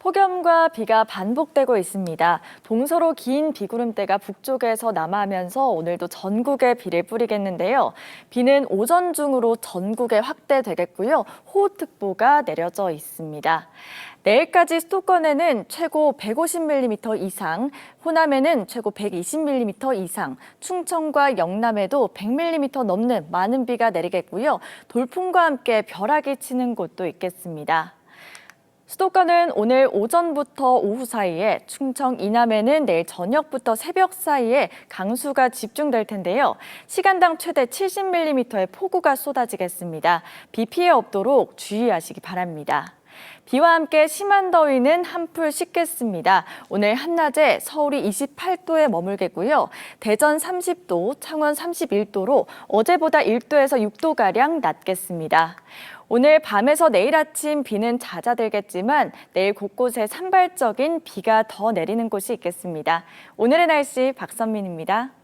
폭염과 비가 반복되고 있습니다. 동서로 긴 비구름대가 북쪽에서 남하하면서 오늘도 전국에 비를 뿌리겠는데요. 비는 오전 중으로 전국에 확대되겠고요. 호우특보가 내려져 있습니다. 내일까지 수도권에는 최고 150mm 이상, 호남에는 최고 120mm 이상, 충청과 영남에도 100mm 넘는 많은 비가 내리겠고요. 돌풍과 함께 벼락이 치는 곳도 있겠습니다. 수도권은 오늘 오전부터 오후 사이에, 충청 이남에는 내일 저녁부터 새벽 사이에 강수가 집중될 텐데요. 시간당 최대 70mm의 폭우가 쏟아지겠습니다. 비 피해 없도록 주의하시기 바랍니다. 비와 함께 심한 더위는 한풀 식겠습니다. 오늘 한낮에 서울이 28도에 머물겠고요. 대전 30도, 창원 31도로 어제보다 1도에서 6도가량 낮겠습니다. 오늘 밤에서 내일 아침 비는 잦아들겠지만 내일 곳곳에 산발적인 비가 더 내리는 곳이 있겠습니다. 오늘의 날씨 박선민입니다.